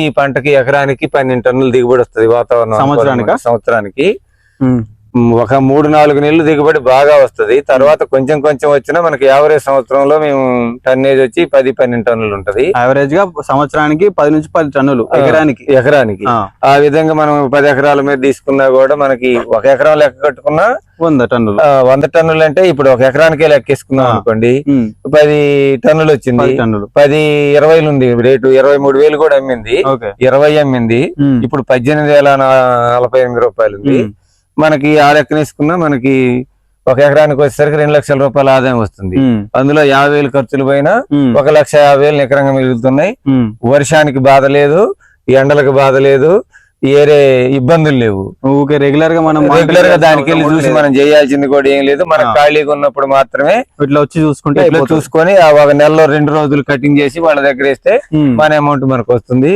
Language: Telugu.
ఈ పంటకి ఎకరానికి పన్నెండు టన్నులు దిగుబడి వస్తుంది వాతావరణం సంవత్సరానికా? సంవత్సరానికి ఒక మూడు నాలుగు నెలలు దిగుబడి బాగా వస్తది. తర్వాత కొంచెం కొంచెం వచ్చినా మనకి యావరేజ్ సంవత్సరంలో మేము టన్నేజ్ వచ్చి పది పన్నెండు టన్నులు ఉంటది. యావరేజ్గా సంవత్సరానికి పది నుంచి పది టన్నులు ఎకరానికి. ఎకరానికి. ఆ, విధంగా మనం పది ఎకరాల మీద తీసుకున్నా కూడా మనకి ఒక ఎకరం లెక్క కట్టుకున్నా వంద టన్నులు. వంద టన్నులు అంటే ఇప్పుడు ఒక ఎకరానికే లెక్కేసుకున్నాం. అనుకోండి. పది టన్నులు వచ్చింది. పది టన్నులు. పది ఇరవైలు ఉంది. రేటు ఇరవై మూడు వేలు కూడా అమ్మింది. ఇరవై అమ్మింది. ఇప్పుడు పద్దెనిమిది వేల నలభై ఎనిమిది రూపాయలు ఉంది. మనకి ఆ లెక్కన వేసుకున్నా మనకి ఒక ఎకరానికి వచ్చేసరికి రెండు లక్షల రూపాయల ఆదాయం వస్తుంది అందులో యాభై వేలు ఖర్చులు పోయినా ఒక లక్ష యాభై వేలు ఎకరంగా మిగులుతున్నాయి. వర్షానికి బాధ లేదు ఎండలకు బాధ లేదు ఏరే ఇబ్బందులు లేవు ఊకే రెగ్యులర్గా మనం రెగ్యులర్గా దానికి వెళ్ళి చూసి మనం చేయాల్సింది కూడా ఏం లేదు మనం. ఖాళీగా ఉన్నప్పుడు మాత్రమే ఇట్లా వచ్చి చూసుకుంటే ఇట్లా. చూసుకొని ఒక నెలలో రెండు రోజులు కటింగ్ చేసి వాళ్ళ దగ్గర వేస్తే. మన అమౌంట్ మనకు వస్తుంది